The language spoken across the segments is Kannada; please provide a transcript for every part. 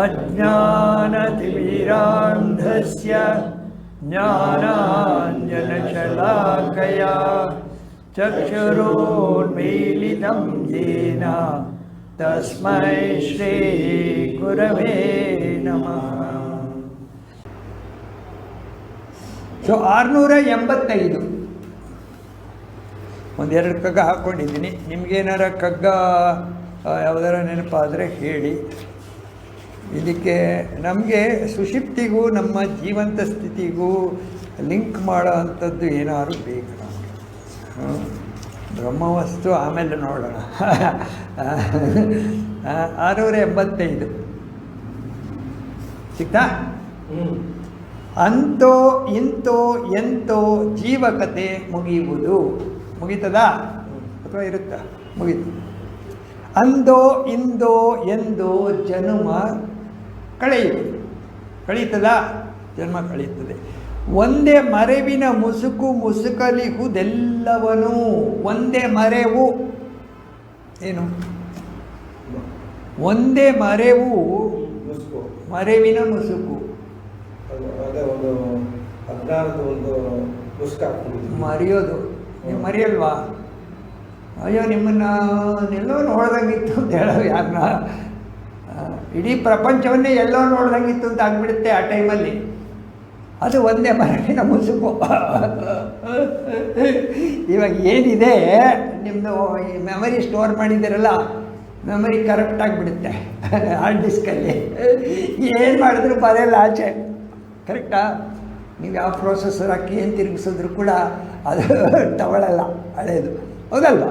अज्ञानतिमिरान्धस्य ज्ञानाञ्जनशलाकया चक्षुरोन्मीलितं येन तस्मै श्रीगुरवे नमः ಸೊ ಆರುನೂರ ಎಂಬತ್ತೈದು ಒಂದೆರಡು ಕಗ್ಗ ಹಾಕ್ಕೊಂಡಿದ್ದೀನಿ ನಿಮಗೇನಾರ ಕಗ್ಗ ಆ, ಯಾವ್ದಾರ ನೆನಪಾದರೆ ಹೇಳಿ ಇದಕ್ಕೆ ನಮಗೆ ಸುಷಿಪ್ತಿಗೂ ನಮ್ಮ ಜೀವಂತ ಸ್ಥಿತಿಗೂ ಲಿಂಕ್ ಮಾಡೋ ಅಂಥದ್ದು ಏನಾದ್ರು ಬೇಕು ನಮಗೆ. ಹ್ಮ್. ಬ್ರಹ್ಮವಸ್ತು ಆಮೇಲೆ ನೋಡೋಣ. ಆರುನೂರ ಎಂಬತ್ತೈದು ಸಿಕ್ತಾ? ಅಂತೋ ಇಂತೋ ಎಂತೋ ಜೀವಕತೆ ಮುಗಿಯುವುದು. ಮುಗೀತದಾ? ಅಥವಾ ಇರುತ್ತಾ? ಮುಗೀತು. ಅಂದೋ ಇಂದೋ ಎಂದೋ ಜನ್ಮ ಕಳೆಯುವುದು ಕಳೀತದ? ಜನ್ಮ ಕಳೆಯುತ್ತದೆ ಒಂದೇ ಮರೆವಿನ ಮುಸುಕು ಮುಸುಕಲಿಹುದೆಲ್ಲವನು? ಒಂದೇ ಮರೆವು ಏನು? ಒಂದೇ ಮರೆವು ಮರೆವಿನ ಮುಸುಕು. ಮರೆಯೋದು. ನೀವು ಮರೆಯಲ್ವಾ? ಅಯ್ಯೋ ನಿಮ್ಮನ್ನ ನಿಲ್ಲೋ ನೋಡ್ದಂಗಿತ್ತು ಅಂತ ಹೇಳೋ ಯಾರನ್ನ ಇಡೀ ಪ್ರಪಂಚವನ್ನೇ ಎಲ್ಲೋ ನೋಡ್ದಂಗಿತ್ತು ಅಂತ ಆಗ್ಬಿಡುತ್ತೆ ಆ ಟೈಮಲ್ಲಿ. ಅದು ಒಂದೇ ಮರಳಿನ ಮುಸುಕು. ಇವಾಗ ಏನಿದೆ ನಿಮ್ಮದು ಈ ಮೆಮರಿ ಸ್ಟೋರ್ ಮಾಡಿದ್ದೀರಲ್ಲ ಮೆಮರಿ ಕರೆಕ್ಟ್ ಆಗಿಬಿಡುತ್ತೆ ಹಾರ್ಡ್ ಡಿಸ್ಕಲ್ಲಿ ಏನು ಮಾಡಿದ್ರು ಬರೆಯಲ್ಲ ಆಚೆ. ಕರೆಕ್ಟಾ ನೀವು ಯಾವ ಪ್ರೊಸೆಸರ್ ಹಾಕಿ ಏನು ತಿರುಗಿಸಿದ್ರು ಕೂಡ ಅದು ತಗೊಳ್ಳಲ್ಲ ಹಳೇದು. ಹೌದಲ್ವಾ?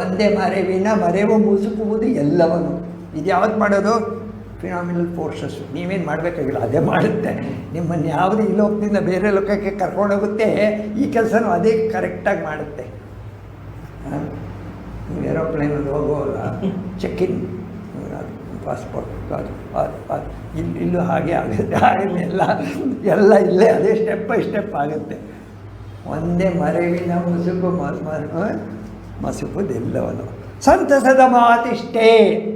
ಒಂದೇ ಮರೆವಿನ ಮರೆವು ಮುಸುಕುವುದು ಎಲ್ಲವನು ಇದು ಯಾವತ್ತು ಮಾಡೋದು? ಫಿನಾಮಿನಲ್ ಫೋರ್ಸಸ್ ನೀವೇನು ಮಾಡಬೇಕಾಗಿಲ್ಲ, ಅದೇ ಮಾಡುತ್ತೆ. ನಿಮ್ಮನ್ನು ಯಾವುದೇ ಈ ಲೋಕದಿಂದ ಬೇರೆ ಲೋಕಕ್ಕೆ ಕರ್ಕೊಂಡೋಗುತ್ತೆ ಈ ಕೆಲಸನೂ ಅದೇ ಕರೆಕ್ಟಾಗಿ ಮಾಡುತ್ತೆ. ನೀವು ಏರೋಪ್ಲೇನಲ್ಲಿ ಹೋಗೋಲ್ಲ ಚೆಕ್ ಇನ್ ಪಾಸ್ಪೋರ್ಟ್ ಅದು ಅದು ಅದು. ಇಲ್ಲಿ ಇಲ್ಲೂ ಹಾಗೆ ಆಗುತ್ತೆ. ಹಾಗೆ ಎಲ್ಲ ಎಲ್ಲ ಇಲ್ಲೇ, ಅದೇ ಸ್ಟೆಪ್ ಬೈ ಸ್ಟೆಪ್ ಆಗುತ್ತೆ. ಒಂದೇ ಮರೆವಿನ ಮುಸುಕು ಮ- ಎಲ್ಲವನು ಸಂತಸದ ಮಾತಿಷ್ಟೇ.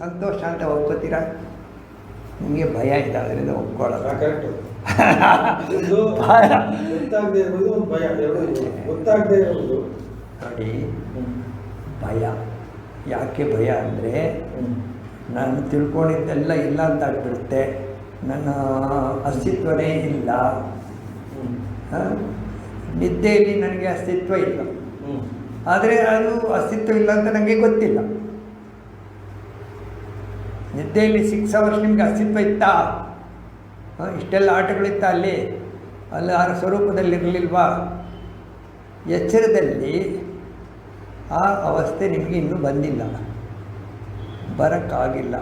ಸಂತೋಷ ಅಂತ ಒಪ್ಕೋತೀರಾ? ನಿಮಗೆ ಭಯ ಇದೆ ಅದರಿಂದ ಒಪ್ಕೊಳ್ಳೋದು. ಭಯ. ನೋಡಿ ಯಾಕೆ ಭಯ ಅಂದರೆ ನಾನು ತಿಳ್ಕೊಂಡಿದ್ದೆಲ್ಲ ಇಲ್ಲ ಅಂತ ಆಗ್ಬಿಡುತ್ತೆ ನನ್ನ ಅಸ್ತಿತ್ವನೇ ಇಲ್ಲ? ನಿದ್ದೆಯಲ್ಲಿ ನನಗೆ ಅಸ್ತಿತ್ವ ಇಲ್ಲ. ಆದರೆ ಅದು ಅಸ್ತಿತ್ವ ಇಲ್ಲ ಅಂತ ನನಗೆ ಗೊತ್ತಿಲ್ಲ. ನಿದ್ದೆಯಲ್ಲಿ ಸಿಕ್ಸ್ ಅವರ್ಸ್ ನಿಮಗೆ ಅಸ್ತಿತ್ವ ಇತ್ತಾ? ಇಷ್ಟೆಲ್ಲ ಆಟಗಳಿತ್ತ ಅಲ್ಲಿ? ಅಲ್ಲಿ ಆ ಸ್ವರೂಪದಲ್ಲಿರಲಿಲ್ವಾ? ಎಚ್ಚರದಲ್ಲಿ ಆ ಅವಸ್ಥೆ ನಿಮಗೆ ಇನ್ನೂ ಬಂದಿಲ್ಲ. ಬರೋಕ್ಕಾಗಿಲ್ಲ.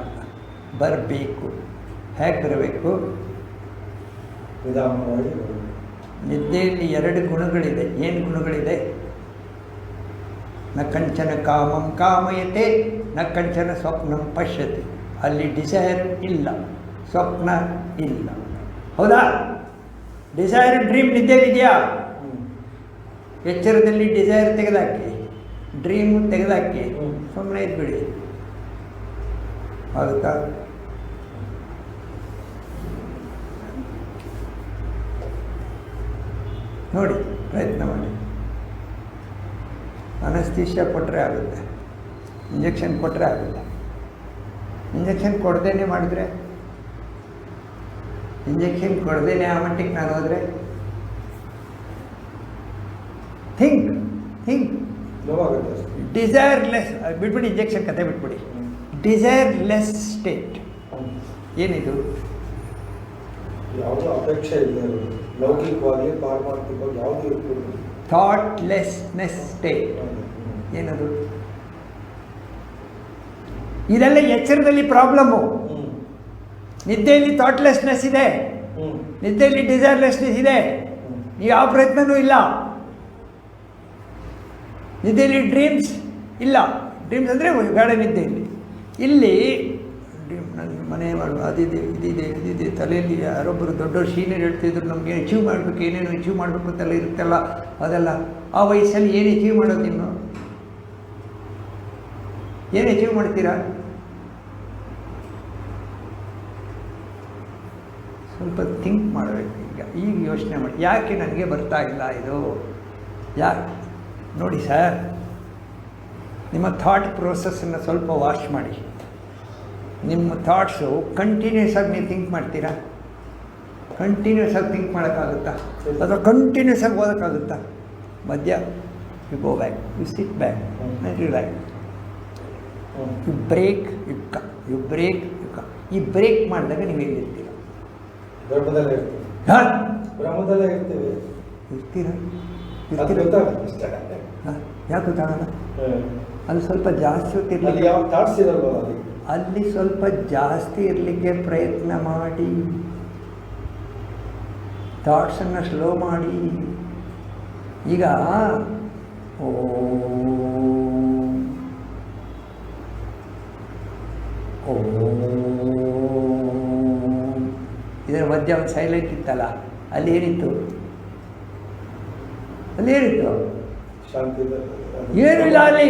ಬರಬೇಕು. ಹೇಗೆ ಬರಬೇಕು. ನಿದ್ದೆಯಲ್ಲಿ ಎರಡು ಗುಣಗಳಿದೆ. ಏನು ಗುಣಗಳಿದೆ? ನ ಕಂಚನ ಕಾಮಂ ಕಾಮಯತೆ, ನ ಕಂಚನ ಸ್ವಪ್ನಂ ಪಶ್ಯತೆ. ಅಲ್ಲಿ ಡಿಸೈರ್ ಇಲ್ಲ, ಸ್ವಪ್ನ ಇಲ್ಲ. ಹೌದಾ? ಡಿಸೈರ್ ಡ್ರೀಮ್ ನಿದ್ದೆಯಲ್ಲಿದೆಯಾ? ಹ್ಮ್. ಎಚ್ಚರದಲ್ಲಿ ಡಿಸೈರ್ ತೆಗೆದಾಕಿ ಡ್ರೀಮ್ ತೆಗೆದಾಕಿ. ಸುಮ್ಮನೆ ಇದ್ಬಿಡಿ. ಆಗುತ್ತಾ? ನೋಡಿ, ಪ್ರಯತ್ನ ಮಾಡಿ. ಅನಸ್ತೀಶ ಕೊಟ್ಟರೆ ಆಗುತ್ತೆ ಇಂಜೆಕ್ಷನ್ ಕೊಟ್ಟರೆ ಆಗುತ್ತೆ. ಇಂಜೆಕ್ಷನ್ ಕೊಡ್ದೇನೆ ಮಾಡಿದ್ರೆ? ಇಂಜೆಕ್ಷನ್ ಕೊಡ್ದೇನೆ ಆ ಮಟ್ಟಿಗೆ ನಾನು ಹೋದರೆ? Think think. ಡಿಸೈರ್ಲೆಸ್ ಬಿಟ್ಬಿಡಿ ಇಂಜೆಕ್ಷನ್ ಕತೆ ಬಿಟ್ಬಿಡಿ. ಡಿಸೈರ್ಲೆಸ್ ಸ್ಟೇಟ್ ಏನಿದು? ಯಾವುದೋ ಅಪೇಕ್ಷೆ ಇಲ್ಲ ಇರೋದು. ಲೌಕಿಕವಾಗಿ ಪಾರಮಾರ್ಥಿಕವಾಗಿ ಯಾವುದೂ ಇರ್ಬೋದು. Thoughtlessness state. ಏನದು? ಇದೆಲ್ಲ ಎಚ್ಚರದಲ್ಲಿ ಪ್ರಾಬ್ಲಮ್ಮು. ನಿದ್ದೆಯಲ್ಲಿ ಥಾಟ್ಲೆಸ್ನೆಸ್ ಇದೆ. ನಿದ್ದೆಯಲ್ಲಿ ಡಿಸೈರ್ಲೆಸ್ನೆಸ್ ಇದೆ. ಯಾವ ಪ್ರಯತ್ನವೂ ಇಲ್ಲ. ನಿದ್ದೆಯಲ್ಲಿ ಡ್ರೀಮ್ಸ್ ಇಲ್ಲ. ಡ್ರೀಮ್ಸ್ ಅಂದರೆ ಗಾಢ ನಿದ್ದೆಯಲ್ಲಿ. ಇಲ್ಲಿ ಡ್ರೀಮ್ ಮನೆ ಮಾಡುವ ಅದಿದೆ ಇದಿದೆ ಇದಿದೆ ತಲೆಯಲ್ಲಿ ಯಾರೊಬ್ಬರು ದೊಡ್ಡವರು ಸೀನಿಯರ್ ಹೇಳ್ತಿದ್ರು ನಮಗೆ ಅಚೀವ್ ಮಾಡಬೇಕು ಏನೇನು ಅಚೀವ್ ಮಾಡಬೇಕು ಅಂತೆಲ್ಲ ಇರುತ್ತಲ್ಲ ಅದೆಲ್ಲ. ಆ ವಯಸ್ಸಲ್ಲಿ ಏನು ಅಚೀವ್ ಮಾಡೋದು ನೀವು ಏನು ಅಚೀವ್ ಮಾಡ್ತೀರಾ? ಸ್ವಲ್ಪ ಥಿಂಕ್ ಮಾಡಬೇಕು. ಈಗ ಈಗ ಯೋಚನೆ ಮಾಡಿ. ಯಾಕೆ ನನಗೆ ಬರ್ತಾ ಇಲ್ಲ ಇದು? ಯಾ, ನೋಡಿ ಸರ್, ನಿಮ್ಮ ಥಾಟ್ ಪ್ರೋಸೆಸ್ಸನ್ನು ಸ್ವಲ್ಪ ವಾಶ್ ಮಾಡಿ. ನಿಮ್ಮ ಥಾಟ್ಸು ಕಂಟಿನ್ಯೂಸ್ ಆಗಿ ನೀವು ಥಿಂಕ್ ಮಾಡ್ತೀರಾ? ಕಂಟಿನ್ಯೂಸ್ ಆಗಿ ಥಿಂಕ್ ಮಾಡೋಕ್ಕಾಗುತ್ತಾ? ಅಥವಾ ಕಂಟಿನ್ಯೂಸ್ ಆಗಿ ಓದೋಕ್ಕಾಗುತ್ತಾ? ಮಧ್ಯ you go back you sit back and relax you break you ಕ ಯು ಬ್ರೇಕ್ ಯು ಕ ಈ ಬ್ರೇಕ್ ಮಾಡಿದಾಗ ನೀವು ಎಲ್ಲಿರ್ತೀರ ಹಾಂ? ಇರ್ತೀವಿ. ಇರ್ತೀರ? ಇರ್ತೀರ? ಯಾಕೆ ಗೊತ್ತಾಗಲ್ಲ. ಅಲ್ಲಿ ಸ್ವಲ್ಪ ಜಾಸ್ತಿ ಅಲ್ಲಿ ಹೊತ್ತಿರ್ಲಿಕ್ಕೆ ಸ್ವಲ್ಪ ಜಾಸ್ತಿ ಇರಲಿಕ್ಕೆ ಪ್ರಯತ್ನ ಮಾಡಿ ಥಾಟ್ಸನ್ನು ಸ್ಲೋ ಮಾಡಿ. ಈಗ ಓ ಇದರ ಮಧ್ಯ ಒಂದು ಸೈಲೆಂಟ್ ಇತ್ತಲ್ಲ ಅಲ್ಲಿ ಏನಿತ್ತು? ಅಲ್ಲಿ ಏನಿತ್ತು? ಏನು ಇಲ್ಲ ಅಲ್ಲಿ.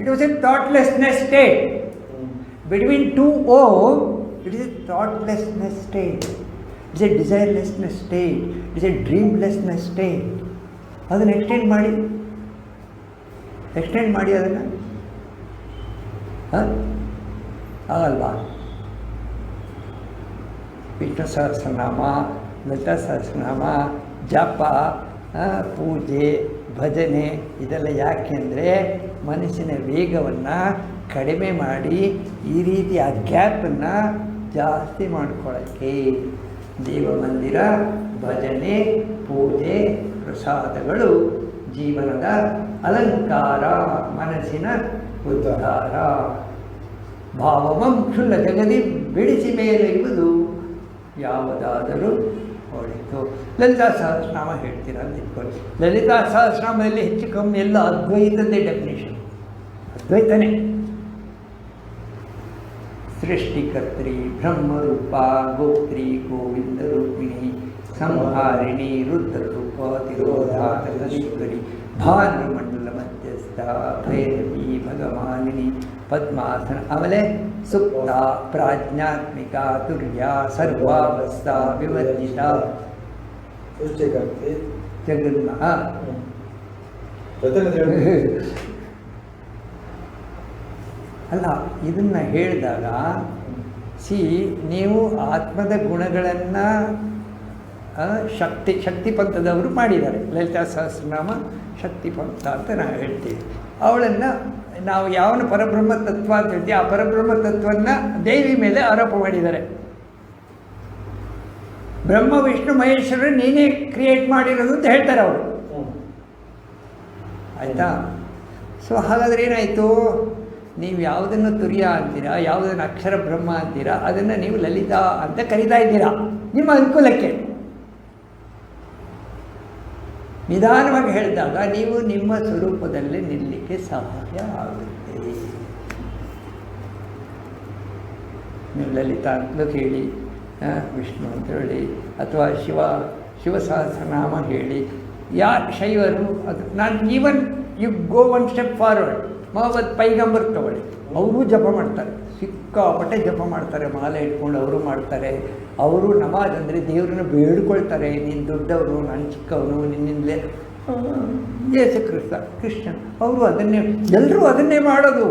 It was a thoughtlessness state between two oh it is a thoughtlessness state it's a desirelessness state it's a dreamlessness state state. ಅದನ್ನು ಎಕ್ಸ್ಟೆಂಡ್ ಮಾಡಿ. ಎಕ್ಸ್ಟೆಂಡ್ ಮಾಡಿ ಅದನ್ನು. ಹಾಂ? ಆಗಲ್ವಾ? ವಿಷ್ಣು ಸಹಸ್ರನಾಮ ಸಹಸ್ರನಾಮ ಜಪ ಪೂಜೆ, ಭಜನೆ ಇದೆಲ್ಲ ಯಾಕೆಂದರೆ ಮನಸ್ಸಿನ ವೇಗವನ್ನು ಕಡಿಮೆ ಮಾಡಿ ಈ ರೀತಿ ಆ ಗ್ಯಾಪನ್ನು ಜಾಸ್ತಿ ಮಾಡ್ಕೊಳ್ಳೋಕ್ಕೆ ದೇವಮಂದಿರ, ಭಜನೆ, ಪೂಜೆ, ಪ್ರಸಾದಗಳು, ಜೀವನದ ಅಲಂಕಾರ, ಮನಸ್ಸಿನ ಉದ್ಧಾರ. ಭಾವಮಂ ಕ್ಷುಲ್ಲ ಜಗದಿ ಬಿಡಿಸಿ ಮೇಲೆಯುವುದು ಯಾವುದಾದರೂ ಒಳಿತು ಲಲಿತಾ ಸಹಸ್ರನಾಮ ಹೇಳ್ತೀರಾ ಅಂತ ಇಟ್ಕೊಳ್ಳಿ. ಲಲಿತಾ ಸಹಸ್ರನಾಮದಲ್ಲಿ ಹೆಚ್ಚು ಕಮ್ಮಿ ಎಲ್ಲ ಅದ್ವೈತದ್ದೇ ಡೆಫಿನೇಷನ್ ಅದ್ವೈತನೇ. ಸೃಷ್ಟಿಕರ್ತ್ರಿ ಬ್ರಹ್ಮರೂಪ, ಗೋತ್ರಿ, ಗೋವಿಂದ ರೂಪಿಣಿ, ಸಂಹಾರಿಣಿ ರುದ್ರರೂಪ ತಿರೋಧಾತರೀಶ್ವರಿ ಭಾನುಮಂಡಲ ಮಧ್ಯಸ್ಥ, ಭೈರವಿ, ಭಗವಾನಿನಿ ಪದ್ಮಾಸನ ಆಮೇಲೆ ಸುಪ್ತ ಪ್ರಾಜ್ಞಾತ್ಮಿಕ ತುರ್ಯ ಸರ್ವಾವಸ್ಥ ವಿವರ್ಜಿತ ಸೃಷ್ಟಿಕರ್ತಿ ಅಲ್ಲ ಇದನ್ನು ಹೇಳಿದಾಗ ಸಿ ನೀವು ಆತ್ಮದ ಗುಣಗಳನ್ನು ಶಕ್ತಿ ಶಕ್ತಿ ಪಂಥದವರು ಮಾಡಿದ್ದಾರೆ. ಲಲಿತಾ ಸಹಸ್ರನಾಮ ಶಕ್ತಿ ಪಂಥ ಅಂತ ನಾವು ಹೇಳ್ತೀವಿ. ಅವಳನ್ನು ನಾವು ಯಾವನ ಪರಬ್ರಹ್ಮ ತತ್ವ ಅಂತ ಹೇಳ್ತೀವಿ, ಆ ಪರಬ್ರಹ್ಮ ತತ್ವವನ್ನು ದೇವಿ ಮೇಲೆ ಆರೋಪ ಮಾಡಿದ್ದಾರೆ. ಬ್ರಹ್ಮ, ವಿಷ್ಣು ಮಹೇಶ್ವರ ನೀನೇ ಕ್ರಿಯೇಟ್ ಮಾಡಿರೋದು ಅಂತ ಹೇಳ್ತಾರೆ ಅವರು. ಆಯ್ತಾ ಆಯಿತಾ? ಸೊ ಹಾಗಾದ್ರೆ ಏನಾಯಿತು? ನೀವು ಯಾವುದನ್ನು ತುರಿಯ ಅಂತೀರಾ, ಯಾವುದನ್ನು ಅಕ್ಷರ ಬ್ರಹ್ಮ ಅಂತೀರಾ, ಅದನ್ನು ನೀವು ಲಲಿತಾ ಅಂತ ಕರಿತಾ ಇದ್ದೀರಾ, ನಿಮ್ಮ ಅನುಕೂಲಕ್ಕೆ. ನಿಧಾನವಾಗಿ ಹೇಳಿದಾಗ ನೀವು ನಿಮ್ಮ ಸ್ವರೂಪದಲ್ಲಿ ನಿಲ್ಲಿಕ್ಕೆ ಸಹಾಯ ಆಗುತ್ತೆ. ನೀವು ಲಲಿತಾ ಅಂತಲೂ ಆ, ವಿಷ್ಣು ಅಂತ ಹೇಳಿ ಅಥವಾ ಶಿವ ಶಿವ ನಾಮ ಹೇಳಿ ಯಾ ಶೈವರು ಅದು ನಾನು even you go one step forward Mohammed ಪೈಗಂಬರ್ ತಗೊಳ್ಳಿ. ಅವರು ಜಪ ಮಾಡ್ತಾರೆ ಸಿಕ್ಕಾಪಟ್ಟೆ ಜಪ ಮಾಡ್ತಾರೆ ಮಾಲೆ ಇಟ್ಕೊಂಡು ಅವರು ಮಾಡ್ತಾರೆ. ಅವರು ನಮಾಜ್ ಅಂದರೆ ದೇವ್ರನ್ನ ಬೇಡ್ಕೊಳ್ತಾರೆ ನೀನು ದೊಡ್ಡವರು ನನ್ನ ಚಿಕ್ಕವನು ನಿನ್ನಿಂದಲೇ. ಯೇಸು ಕ್ರಿಸ್ತ ಕ್ರಿಶ್ಚನ್ ಅವರು ಅದನ್ನೇ ಎಲ್ಲರೂ ಅದನ್ನೇ ಮಾಡೋದು.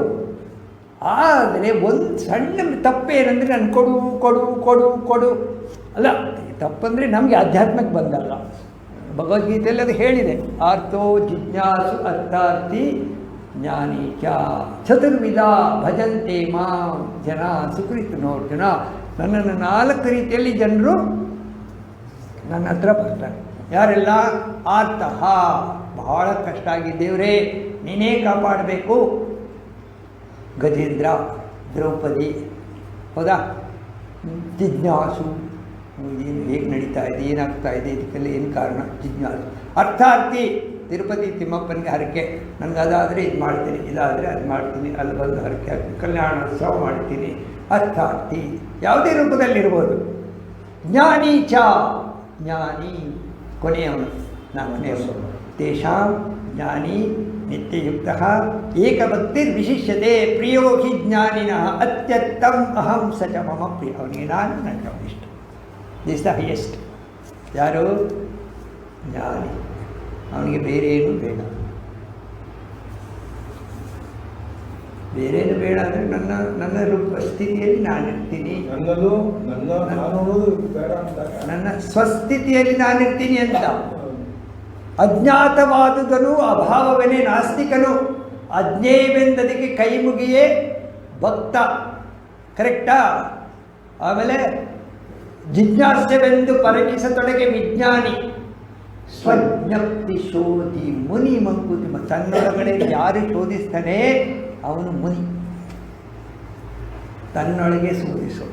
ಆದರೆ ಒಂದು ಸಣ್ಣ ತಪ್ಪೇನಂದರೆ ನಾನು ಕೊಡು ಕೊಡು ಕೊಡು ಕೊಡು. ಅಲ್ಲ ತಪ್ಪಂದರೆ ನಮಗೆ ಆಧ್ಯಾತ್ಮಕ್ಕೆ ಬಂದಲ್ಲ. ಭಗವದ್ಗೀತೆಯಲ್ಲಿ ಅದು ಹೇಳಿದೆ ಆರ್ತೋ ಜಿಜ್ಞಾಸು ಅರ್ಥಾರ್ಥಿ ಜ್ಞಾನಿ ಚ ಚತುರ್ವಿಧ ಭಜಂತೆ ಮಾ ಜನ ಸುಕೃತ ಜನ ನನ್ನನ್ನು ನಾಲ್ಕು ರೀತಿಯಲ್ಲಿ ಜನರು ನನ್ನ ಹತ್ರ ಬರ್ತಾರೆ. ಯಾರೆಲ್ಲ ಆರ್ತಃ ಬಹಳ ಕಷ್ಟ ಆಗಿ, ದೇವರೇ, ನೀನೇ ಕಾಪಾಡಬೇಕು. ಗಜೇಂದ್ರ, ದ್ರೌಪದಿ, ಹೌದಾ? ಜಿಜ್ಞಾಸು, ಏನು, ಹೇಗೆ ನಡೀತಾ ಇದೆ, ಏನಾಗ್ತಾ ಇದೆ, ಇದಕ್ಕೆಲ್ಲ ಏನು ಕಾರಣ? ಜಿಜ್ಞಾಸು. ಅರ್ಥಾರ್ಥಿ ತಿರುಪತಿ ತಿಮ್ಮಪ್ಪನಿಗೆ ಹರಕೆ. ನನಗೆ ಅದಾದರೆ ಇದು ಮಾಡ್ತೀನಿ, ಇದಾದರೆ ಅದು ಮಾಡ್ತೀನಿ, ಅಲ್ಲಿ ಬಂದು ಹರಕೆ ಹಾಕಿ ಕಲ್ಯಾಣೋತ್ಸವ ಮಾಡ್ತೀನಿ. ಅರ್ಥಾರ್ಥಿ ಯಾವುದೇ ರೂಪದಲ್ಲಿರ್ಬೋದು. ಜ್ಞಾನಿ ಚ, ಜ್ಞಾನಿ ಕೊನೆಯವನು ನಾನು ಕೊನೆಯವನು ತೇಷಾಂ ಜ್ಞಾನಿ ನಿತ್ಯಯುಕ್ತ ಏಕಭಕ್ತಿರ್ವಿಶಿಷ್ಯತೆ ಪ್ರಿಯೋ ಹಿ ಜ್ಞಾನಿನ ಅತ್ಯತ್ತಂ ಅಹಂ ಸ ಚ ಮಮ ಪ್ರಿಯ. ಅವನಿಗೆ ನಾನು ಇಷ್ಟ ದಿಸ್ ದ ಹೈಯೆಸ್ಟ್ ಯಾರು? ಜ್ಞಾನಿ. ಅವನಿಗೆ ಬೇರೆ ಏನು ಬೇಡ. ಬೇರೇನು ಬೇಡ ಅಂದರೆ ನನ್ನ ನನ್ನ ರೂಪ ಸ್ಥಿತಿಯಲ್ಲಿ ನಾನಿರ್ತೀನಿ. ನನ್ನದು ನನ್ನ ನನ್ನ ಸ್ವಸ್ಥಿತಿಯಲ್ಲಿ ನಾನಿರ್ತೀನಿ ಅಂತ. ಅಜ್ಞಾತವಾದುದನು ಅಭಾವವನೇ ನಾಸ್ತಿಕನು ಅಜ್ಞೇಯವೆಂದದಕ್ಕೆ ಕೈ ಮುಗಿಯೇ ಭಕ್ತ. ಕರೆಕ್ಟಾ ಆಮೇಲೆ ಜಿಜ್ಞಾಸ್ಯವೆಂದು ಪರಕಿಸತೊಡಗೆ ವಿಜ್ಞಾನಿ. ಸ್ವಜ್ಞಪ್ತಿ ಶೋಧಿ ಮುನಿ ನಿಮ್ಮ ತನ್ನೊಳಗಡೆ ಯಾರು ಶೋಧಿಸ್ತಾನೆ? ಅವನು ಮುನಿ. ತನ್ನೊಳಗೆ ಶೋಧಿಸು.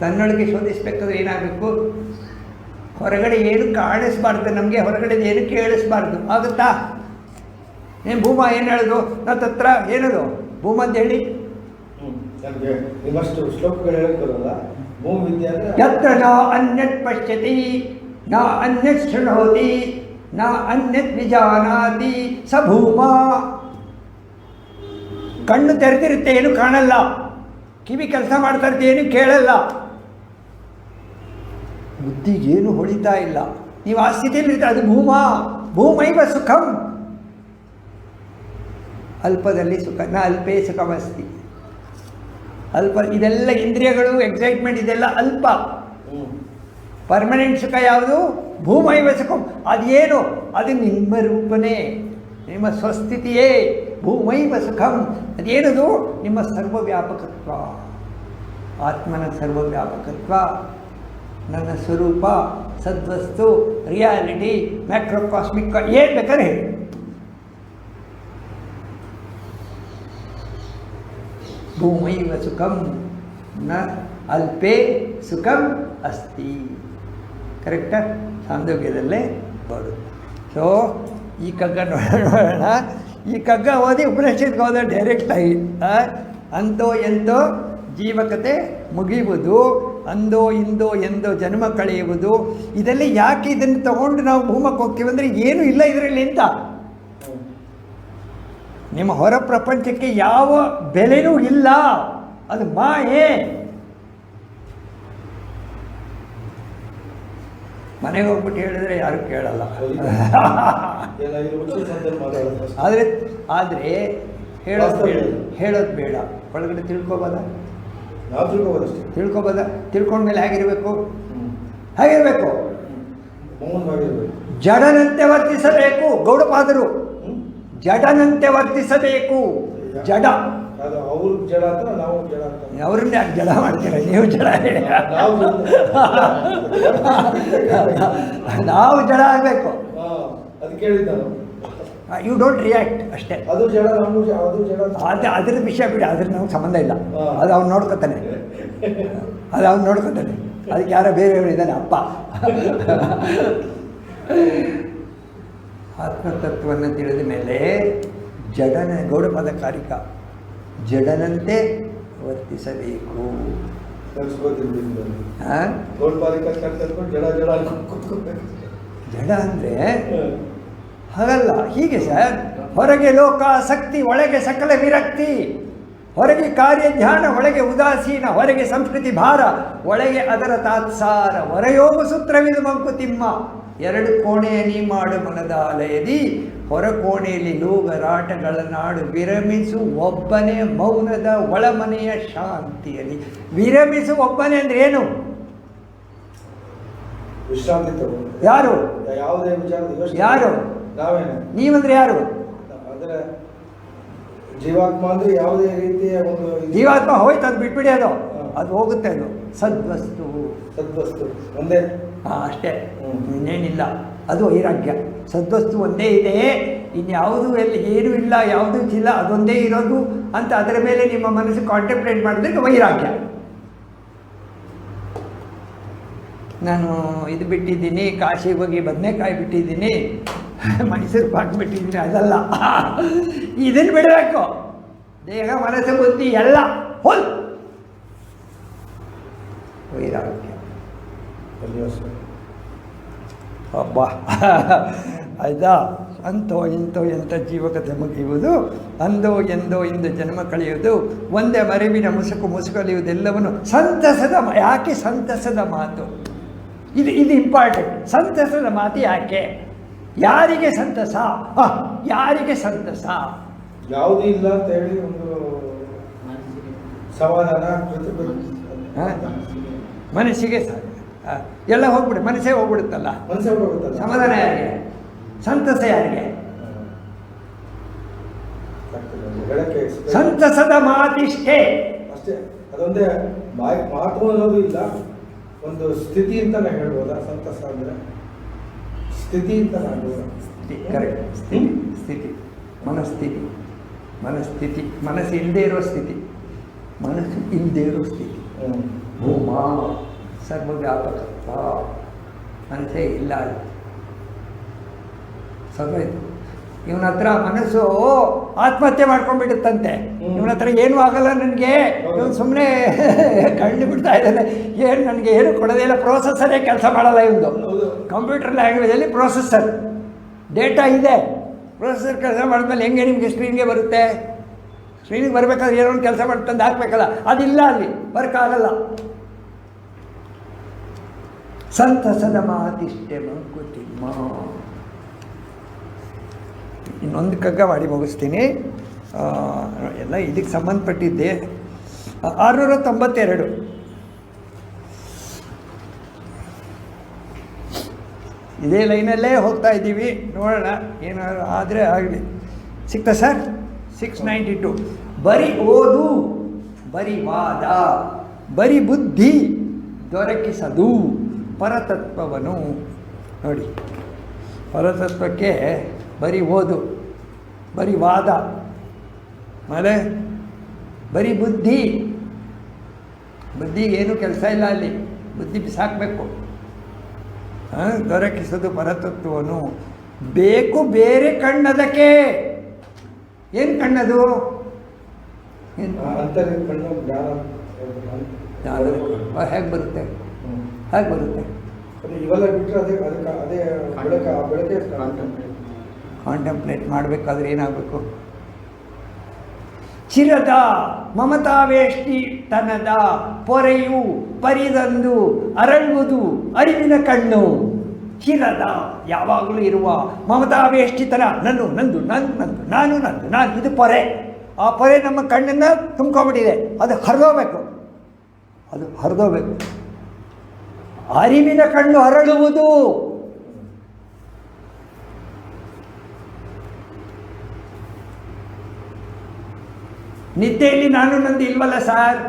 ತನ್ನೊಳಗೆ ಶೋಧಿಸ್ಬೇಕಾದ್ರೆ ಏನಾಗಬೇಕು? ಹೊರಗಡೆ ಏನು ಕಾಣಿಸ್ಬಾರ್ದು? ನಮಗೆ ಹೊರಗಡೆ ಏನು ಕೇಳಿಸ್ಬಾರ್ದು? ಆಗುತ್ತಾ? ಏನು ಭೂಮ ಏನು ಹೇಳೋದು? ನನ್ನ ತತ್ರ ಏನದು? ಭೂಮ ಅಂತ ಹೇಳಿ? ನಿಮ್ಮಷ್ಟು ಶ್ಲೋಕಗಳು ಹೇಳ್ತಾರಲ್ಲ ಭೂಮಿ ಯತ್ರ ನ ಅನ್ಯತ್ ಪಶ್ಯತಿ. ನ ಅನ್ಯತ್ ಶೃಣೋತಿ ನ ಅನ್ಯತ್ ವಿಜಾನಾತಿ ಸ ಭೂಮ ಕಣ್ಣು ತೆರೆದಿರುತ್ತೆ, ಏನು ಕಾಣಲ್ಲ. ಕಿವಿ ಕೆಲಸ ಮಾಡ್ತಾ ಇರುತ್ತೆ, ಏನು ಕೇಳಲ್ಲ. ಬುದ್ಧಿಗೇನು ಹೊಳಿತಾ ಇಲ್ಲ. ನೀವು ಆ ಸ್ಥಿತಿಯಲ್ಲಿ ಅದು ಭೂಮ. ಭೂಮೈವ ಸುಖಂ. ಅಲ್ಪದಲ್ಲಿ ಸುಖ, ನ ಅಲ್ಪೇ ಸುಖಮಸ್ತಿ. ಅಲ್ಪ, ಇದೆಲ್ಲ ಇಂದ್ರಿಯಗಳು ಎಕ್ಸೈಟ್ಮೆಂಟ್ ಇದೆಲ್ಲ ಅಲ್ಪ. ಪರ್ಮನೆಂಟ್ ಸುಖ ಯಾವುದು? ಭೂಮೈವ ಸುಖಂ ಅದೇನು? ಅದು ನಿಮ್ಮ ರೂಪನೇ. ನಿಮ್ಮ ಸ್ವಸ್ಥಿತಿಯೇ. ಭೂಮೈವ ಸುಖಂ ಅದೇನದು? ನಿಮ್ಮ ಸರ್ವವ್ಯಾಪಕತ್ವ. ಆತ್ಮನ ಸರ್ವವ್ಯಾಪಕತ್ವ. ನನ್ನ ಸ್ವರೂಪ, ಸದ್ವಸ್ತು, ರಿಯಾಲಿಟಿ, ಮ್ಯಾಕ್ರೋಕಾಸ್ಮಿಕ್, ಏನು ಬೇಕಾದ್ರೆ ಹೇಳಿ. ಭೂಮೈವ ಸುಖಂ ನ ಅಲ್ಪೇ ಸುಖಂ ಅಸ್ತಿ. ಕರೆಕ್ಟಾ? ಸಾಂದೋಗ್ಯದಲ್ಲೇ? ಬರು ಸೊ ಈ ಕಗ್ಗ ನೋಡೋಣ. ಈ ಕಗ್ಗ ಓದಿ ಉಪನಿಷತ್ಗೆ ಹೋದ ಡೈರೆಕ್ಟಾಗಿ ಅಂತೋ ಎಂತೋ ಜೀವಕತೆ ಮುಗಿಯುವುದು ಅಂದೋ ಇಂದೋ ಎಂದೋ ಜನ್ಮ ಕಳೆಯುವುದು. ಇದರಲ್ಲಿ ಯಾಕೆ ಇದನ್ನು ತಗೊಂಡು ನಾವು ಭೂಮಕ್ಕೆ ಹೋಗ್ತೀವಿ ಅಂದರೆ ಏನೂ ಇಲ್ಲ ಇದರಲ್ಲಿ ಅಂತ ನಿಮ್ಮ ಹೊರ ಪ್ರಪಂಚಕ್ಕೆ ಯಾವ ಬೆಲೆನೂ ಇಲ್ಲ. ಅದು ಮಾಯೆ. ಮನೆಗೆ ಹೋಗ್ಬಿಟ್ಟು ಹೇಳಿದ್ರೆ ಯಾರು ಕೇಳಲ್ಲ. ಆದರೆ ಆದರೆ ಹೇಳೋದು ಬೇಡ. ಹೇಳೋದು ಬೇಡ. ಒಳಗಡೆ ತಿಳ್ಕೊಬೋದ? ತಿಳ್ಕೊಬೋದ ತಿಳ್ಕೊಂಡ್ಮೇಲೆ ಹೇಗಿರಬೇಕು? ಹೇಗಿರ್ಬೇಕು? ಜಡನಂತೆ ವರ್ತಿಸಬೇಕು ಗೌಡಪಾದರು? ಜಡನಂತೆ ವರ್ತಿಸಬೇಕು. ಜಡ. ಅದು ಅವ್ರು ಜಡ ಅಂತ ನಾವು ಜಡ ಅಂತ. ಅವ್ರನ್ನ ಯಾಕೆ ಜಡ ಮಾಡ್ತೀರ? ನೀವು ಜಡ ಹೇಳಿ. ನಾವು ಜಡ. ಆಗಬೇಕು. ಅದು ಕೇಳಿದ್ದ ನಾನು ಯು ಡೋಂಟ್ ರಿಯಾಕ್ಟ್ ಅಷ್ಟೇ. ಅದು ಜಡ ನಮ್ಮ ಅದು ಜಡ. ಅದು ಅದ್ರ ವಿಷಯ ಬಿಡಿ ಅದ್ರ ನಮ್ಗೆ ಸಂಬಂಧ ಇಲ್ಲ. ಅದು ಅವ್ನು ನೋಡ್ಕೊತಾನೆ. ಅದು ಅವ್ನು ನೋಡ್ಕೊತಾನೆ. ಅದಕ್ಕೆ ಯಾರೋ ಬೇರೆಯವರು ಇದ್ದಾನೆ ಅಪ್ಪ. ಆತ್ಮತತ್ವವನ್ನು ತಿಳಿದ ಮೇಲೆ ಜಡನೇ ಗೌಡಪದ ಕಾರಿಕ ಜಡನಂತೆ ವರ್ತಿಸಬೇಕು. ಜಡ ಅಂದರೆ? ಹಾಗಲ್ಲ ಹೀಗೆ ಸರ್. ಹೊರಗೆ ಲೋಕಾಸಕ್ತಿ ಒಳಗೆ ಸಕಲ ವಿರಕ್ತಿ. ಹೊರಗೆ ಕಾರ್ಯ ಧ್ಯಾನ ಒಳಗೆ ಉದಾಸೀನ ಹೊರಗೆ ಸಂಸ್ಕೃತಿ ಭಾರ ಒಳಗೆ ಅದರ ತಾತ್ಸಾರ. ಹೊರಯೋಗ ಸೂತ್ರವಿದು ಮಂಕುತಿಮ್ಮ. ಎರಡು ಕೋಣೆಯ ನೀ ಮಾಡು ಮನದಾಲಯದಿ. ಹೊರ ಕೋಣೆಯಲ್ಲಿ ಲೋಗರಾಟಗಳ ನಾಡು ವಿರಮಿಸು ಒಬ್ಬನೇ ಮೌನದ ಒಳಮನೆಯ ಶಾಂತಿಯಲ್ಲಿ. ವಿರಮಿಸು ಒಬ್ಬನೇ ಅಂದ್ರೆ ಏನು? ವಿಶ್ರಾಂತಿ ಯಾರು? ಯಾವುದೇ ವಿಚಾರ ಯಾರು? ನಾವೇನು? ನೀವಂದ್ರೆ ಯಾರು? ಅಂದ್ರೆ ಜೀವಾತ್ಮ ಅಂದ್ರೆ ಯಾವುದೇ ರೀತಿಯ ಒಂದು ಜೀವಾತ್ಮ ಹೋಯ್ತು ಅದು ಬಿಟ್ಬಿಡಿ ಅದು. ಅದು ಹೋಗುತ್ತೆ ಅದು. ಸದ್ವಸ್ತು. ಸದ್ವಸ್ತು. ಒಂದೇ. ಹಾಂ ಅಷ್ಟೇ. ಇನ್ನೇನಿಲ್ಲ. ಅದು ವೈರಾಗ್ಯ. ಸದ್ವಸ್ತು ಒಂದೇ ಇದೆ ಇನ್ಯಾವುದು ಎಲ್ಲಿ ಏನೂ ಇಲ್ಲ, ಯಾವುದೂ ಇಲ್ಲ, ಅದೊಂದೇ ಇರೋದು ಅಂತ ಅದರ ಮೇಲೆ ನಿಮ್ಮ ಮನಸ್ಸು ಕಾಂಟೆಂಪ್ರೇಟ್ ಮಾಡಿದ್ರೆ ವೈರಾಗ್ಯ. ನಾನು ಇದು ಬಿಟ್ಟಿದ್ದೀನಿ ಕಾಶಿ ಹೋಗಿ ಬದನೆಕಾಯಿ ಬಿಟ್ಟಿದ್ದೀನಿ, ಮೈಸೂರು ಪಾಕ್ ಬಿಟ್ಟಿದ್ದೀನಿ, ಅದಲ್ಲ. ಇದನ್ನು ಬಿಡಬೇಕು. ದೇಹ, ಮನಸ್ಸು, ಬುದ್ಧಿ ಎಲ್ಲ ಹೋಲ್. ವೈರಾಗ್ಯ. ಅಬ್ಬಾ. ಆಯ್ತಾ? ಅಂತೋ ಇಂಥೋ ಎಂಥ ಜೀವಕತೆ ಮುಗಿಯುವುದು? ಅಂದೋ ಎಂದೋ ಇಂದು ಜನ್ಮ ಕಳೆಯುವುದು? ಒಂದೇ ಮರೆವಿನ ಮುಸುಕು ಮುಸುಕಲಿಯುವುದೆಲ್ಲವನ್ನು ಸಂತಸದ ಯಾಕೆ ಸಂತಸದ ಮಾತು? ಇದು ಇದು ಇಂಪಾರ್ಟೆಂಟ್ ಸಂತಸದ ಮಾತು ಯಾಕೆ? ಯಾರಿಗೆ ಸಂತಸ? ಯಾರಿಗೆ ಸಂತಸ? ಯಾವುದೂ ಇಲ್ಲ ಅಂತ ಹೇಳಿ ಒಂದು ಸಮಾಧಾನ? ಮನಸ್ಸಿಗೆ ಸಾಧ್ಯ ಎಲ್ಲ ಹೋಗ್ಬಿಡು ಮನಸ್ಸೇ ಹೋಗ್ಬಿಡುತ್ತಲ್ಲ? ಮನಸ್ಸೇ ಹೋಗ್ಬಿಡುತ್ತಲ್ಲ? ಸಮಾಧಾನ ಯಾರಿಗೆ? ಸಂತಸ ಯಾರಿಗೆ? ಸಂತಸದ ಮಾತಿಷ್ಟೇ. ಅಷ್ಟೇ ಅದೊಂದೇ ಬಾಯಿ ಮಾತು ಅನ್ನೋದು ಇಲ್ಲ. ಒಂದು ಸ್ಥಿತಿ ಅಂತ ನಾವು ಹೇಳ್ಬೋದಾ? ಸಂತಸ ಅಂದರೆ? ಸ್ಥಿತಿ ಅಂತ ನಾನು ಸ್ಥಿತಿ ಕರೆಕ್ಟ್ ಸ್ಥಿತಿ ಸ್ಥಿತಿ. ಮನಸ್ಥಿತಿ. ಮನಸ್ಥಿತಿ ಮನಸ್ಸು ಇಲ್ಲದೆ ಇರೋ ಸ್ಥಿತಿ. ಮನಸ್ಸು ಇಲ್ಲದೆ ಇರೋ ಸ್ಥಿತಿ. ಭೂಮ ಸರ್ವವ್ಯಾಪಕತ್ವ ಮನಸ್ಸೇ ಇಲ್ಲ. ಸರ್ವೈತು ಇವನ ಹತ್ರ ಮನಸ್ಸು ಆತ್ಮಹತ್ಯೆ ಮಾಡ್ಕೊಂಡ್ಬಿಡುತ್ತಂತೆ. ಇವನ ಹತ್ರ ಏನೂ ಆಗಲ್ಲ ನನಗೆ. ಇವನು ಸುಮ್ಮನೆ ಕಣ್ಣು ಬಿಡ್ತಾ ಇದ್ದಾನೆ. ಏನು ನನಗೆ ಏನು ಕೊಡೋದೇ ಇಲ್ಲ. ಪ್ರೊಸೆಸರೇ ಕೆಲಸ ಮಾಡಲ್ಲ ಇವನು. ಕಂಪ್ಯೂಟರ್ ಲ್ಯಾಂಗ್ವೇಜಲ್ಲಿ ಪ್ರೊಸೆಸರ್. ಡೇಟಾ ಇದೆ. ಪ್ರೊಸೆಸರ್ ಕೆಲಸ ಮಾಡಿದ್ಮೇಲೆ ಹೆಂಗೆ ನಿಮಗೆ ಸ್ಕ್ರೀನ್ಗೆ ಬರುತ್ತೆ? ಸ್ಕ್ರೀನಿಗೆ ಬರಬೇಕಾದ್ರೆ ಏನೋ ಒಂದು ಕೆಲಸ ಮಾಡಿ ತಂದು ಹಾಕ್ಬೇಕಲ್ಲ. ಅದಿಲ್ಲ ಅಲ್ಲಿ. ವರ್ಕ್ ಆಗಲ್ಲ. ಸಂತಸದ ಮಾತಿಷ್ಟೆ ಮಂಕುತಿಮ್ಮ. ಇನ್ನೊಂದು ಕಗ್ಗ ಮಾಡಿ ಮುಗಿಸ್ತೀನಿ. ಎಲ್ಲ ಇದಕ್ಕೆ ಸಂಬಂಧಪಟ್ಟಿದ್ದೆ. ಆರುನೂರ ತೊಂಬತ್ತೆರಡು ಇದೇ ಲೈನಲ್ಲೇ ಹೋಗ್ತಾ ಇದ್ದೀವಿ. ನೋಡೋಣ, ಏನಾದ್ರು ಆದರೆ ಆಗಲಿ. ಸಿಕ್ತಾ ಸರ್? Six ninety two. ಬರಿ ಓದು, ಬರಿ ವಾದ, ಬರಿ ಬುದ್ಧಿ ದೊರಕಿಸದು. ಪರತತ್ವವನ್ನು ನೋಡಿ. ಪರತತ್ವಕ್ಕೆ ಬರೀ ಓದು ಬರೀ ವಾದ ಆಮೇಲೆ ಬರೀ ಬುದ್ಧಿ. ಬುದ್ಧಿಗೆ ಏನೂ ಕೆಲಸ ಇಲ್ಲ ಅಲ್ಲಿ. ಬುದ್ಧಿ ಬಿಸಾಕಬೇಕು. ದೊರಕಿಸೋದು ಪರತತ್ವವನ್ನು. ಬೇಕು ಬೇರೆ ಕಣ್ಣದಕ್ಕೆ. ಏನು ಕಣ್ಣದು? ಹೇಗೆ ಬರುತ್ತೆ. ಹೇಗೆ ಬರುತ್ತೆ. ಇವೆಲ್ಲ ಬಿಟ್ಟರೆ ಅದೇ ಅದಕ್ಕೆ ಅದೇ ಬೆಳಕ ಆ ಬೆಳಕೆ ಕಾಂಟಂಪ್ಲೇಟ್ ಮಾಡಬೇಕಾದ್ರೆ ಏನಾಗಬೇಕು? ಚಿರದ ಮಮತಾವೇಷ್ಟಿ ತನದ ಪೊರೆಯು ಪರಿದಂದು ಅರಳುವುದು ಅರಿವಿನ ಕಣ್ಣು. ಚಿರದ ಯಾವಾಗಲೂ ಇರುವ ಮಮತಾವೇಷ್ಟಿತನ ನನ್ನು ನಂದು ನಂದು ನಂದು ನಾನು ನಂದು ನಾನು ಇದು ಪೊರೆ. ಆ ಪೊರೆ ನಮ್ಮ ಕಣ್ಣನ್ನು ತುಂಬ್ಕೊಂಬಿಟ್ಟಿದೆ ಅದು ಹರಿದೋಗ್ಬೇಕು. ಅದು ಹರಿದೋಗ್ಬೇಕು. ಅರಿವಿನ ಕಣ್ಣು ಹರಡುವುದು. ನಿದ್ದೆಯಲ್ಲಿ ನಾನು ನಂದು ಇಲ್ವಲ್ಲ ಸಾರ್?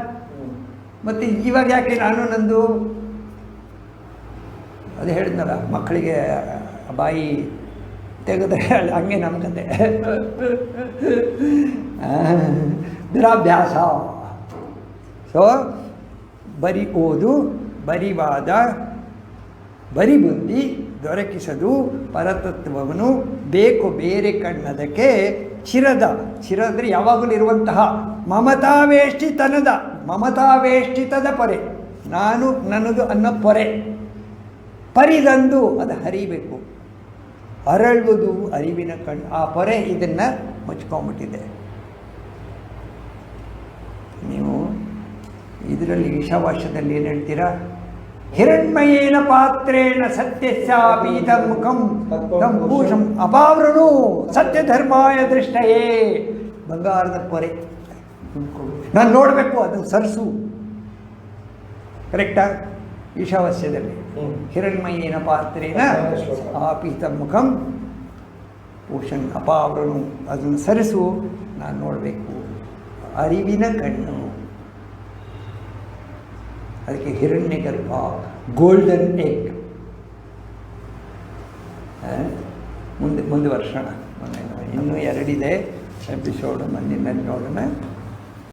ಮತ್ತು ಇವಾಗ ಯಾಕೆ ನಾನು ನಂದು? ಅದು ಹೇಳಿದ್ನಲ್ಲ ಮಕ್ಕಳಿಗೆ ಬಾಯಿ ತೆಗೆದ್ರೆ ಹಂಗೆ ಆ, ದುರಾಭ್ಯಾಸ. ಸೊ ಬರೀ ಓದು ಬರೀ ಬರಿಬುದ್ಧಿ ಬರೀ ಬುದ್ಧಿ ದೊರಕಿಸದು ಪರತತ್ವವನ್ನು ಬೇಕು ಬೇರೆ ಕಣ್ಣದಕ್ಕೆ ಚಿರದ, ಚಿರ ಅಂದರೆ ಯಾವಾಗಲೂ ಇರುವಂತಹ ಮಮತಾವೇಷ್ಟಿತನದ, ಮಮತಾವೇಷ್ಟಿತದ ಪೊರೆ. ನಾನು ನನ್ನದು ಅನ್ನೋ ಪೊರೆ. ಪರಿದಂದು ಅದು ಹರಿಬೇಕು. ಅರಳುವುದು ಅರಿವಿನ ಕಣ್ಣು. ಆ ಪೊರೆ ಇದನ್ನು ಮುಚ್ಕೊಂಡ್ಬಿಟ್ಟಿದೆ. ನೀವು ಇದರಲ್ಲಿ ಈಶಾವಾಸ್ಯದಲ್ಲಿ ಏನು ಹೇಳ್ತೀರಾ? ಹಿರಣ್ಮಯೇನ ಪಾತ್ರೇಣ ಸತ್ಯಸ್ಯಾಪೀತ ಮುಖಂ ತಂ ಭೂಷಂ ಅಪಾವೃಣು ಸತ್ಯ ಧರ್ಮಾಯ ದೃಷ್ಟಯೇ. ಬಂಗಾರದ ಕೊರೆ ನಾನು ನೋಡಬೇಕು ಅದನ್ನು ಸರಸು. ಕರೆಕ್ಟಾ ಈಶಾವಾಸ್ಯದಲ್ಲಿ. ಹಿರಣ್ಮಯೇನ ಪಾತ್ರೇನ ಆಪೀತ ಮುಖಂ ಭೂಷಣ್ ಅಪಾವೃಣು. ಅದನ್ನು ಸರಿಸು. ನಾನು ನೋಡಬೇಕು. ಅರಿವಿನ ಕಣ್ಣು. ಅದಕ್ಕೆ ಹಿರಣ್ಯ ಗರ್ಭ ಗೋಲ್ಡನ್ ಎಗ್ ಮುಂದೆ ಮುಂದುವರ್ಸೋಣ ಮೊನ್ನೆ ಇನ್ನೂ ಎರಡಿದೆ ಎಪಿಸೋಡು ಮುಂದಿನಲ್ಲಿ ನೋಡೋಣ